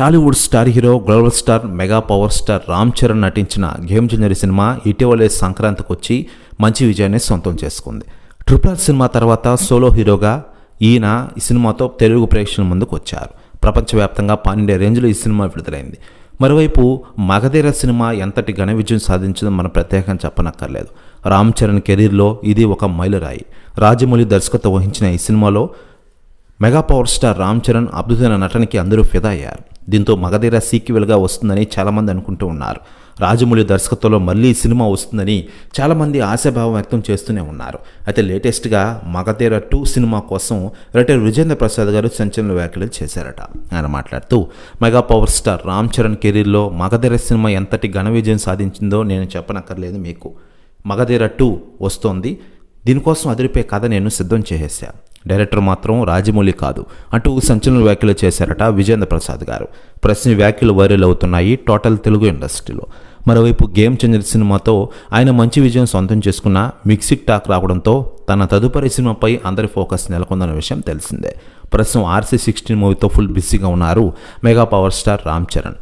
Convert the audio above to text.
Tollywood star hero global star mega power star Ram Charan నటించిన game changer cinema ఇటీవలే సంక్రాంతికి వచ్చి మంచి విజయాన్ని సొంతం చేసుకుంది. ట్రిపుల్ ఆర్ సినిమా తర్వాత సోలో హీరోగా ఈయన ఈ సినిమాతో తెలుగు ప్రేక్షకుల ముందుకు వచ్చారు ప్రపంచవ్యాప్తంగా పన్నెండే రేంజ్లో ఈ సినిమా విడుదలైంది. మరోవైపు మగధీర సినిమా ఎంతటి ఘన విజయం సాధించిందో మనం ప్రత్యేకంగా చెప్పనక్కర్లేదు. రామ్ చరణ్ కెరీర్లో ఇది ఒక మైలురాయి. రాజమౌళి దర్శకత్వం వహించిన ఈ సినిమాలో mega power star Ram Charan అద్భుతమైన నటనకి అందరూ ఫిదా అయ్యారు. దీంతో మగధీర సీక్వెల్గా వస్తుందని చాలామంది అనుకుంటూ ఉన్నారు. రాజమౌళి దర్శకత్వంలో మళ్ళీ సినిమా వస్తుందని చాలామంది ఆశాభావం వ్యక్తం చేస్తూనే ఉన్నారు. అయితే లేటెస్ట్గా మగధీర టూ సినిమా కోసం రైటర్ విజేంద్ర ప్రసాద్ గారు సంచలన వ్యాఖ్యలు చేశారట. ఆయన మాట్లాడుతూ mega power star Ram Charan కెరీర్లో మగధీర సినిమా ఎంతటి ఘన విజయం సాధించిందో నేను చెప్పనక్కర్లేదు మీకు. మగధీర టూ వస్తోంది. దీనికోసం అదిరిపోయే కథ నేను సిద్ధం చేసేసా. డైరెక్టర్ మాత్రం రాజమౌళి కాదు. అంటూ సంచలన వ్యాఖ్యలు చేశారట విజేంద్ర ప్రసాద్ గారు. ప్రశ్న వ్యాఖ్యలు వైరల్ అవుతున్నాయి టోటల్ తెలుగు ఇండస్ట్రీలో. మరోవైపు గేమ్ చేంజర్ సినిమాతో ఆయన మంచి విజయం సొంతం చేసుకున్న మిక్సిక్ టాక్ రావడంతో తన తదుపరి సినిమాపై అందరి ఫోకస్ నెలకొందన్న విషయం తెలిసిందే. ప్రస్తుతం ఆర్సీ సిక్స్టీన్ మూవీతో ఫుల్ బిజీగా ఉన్నారు mega power star Ram Charan.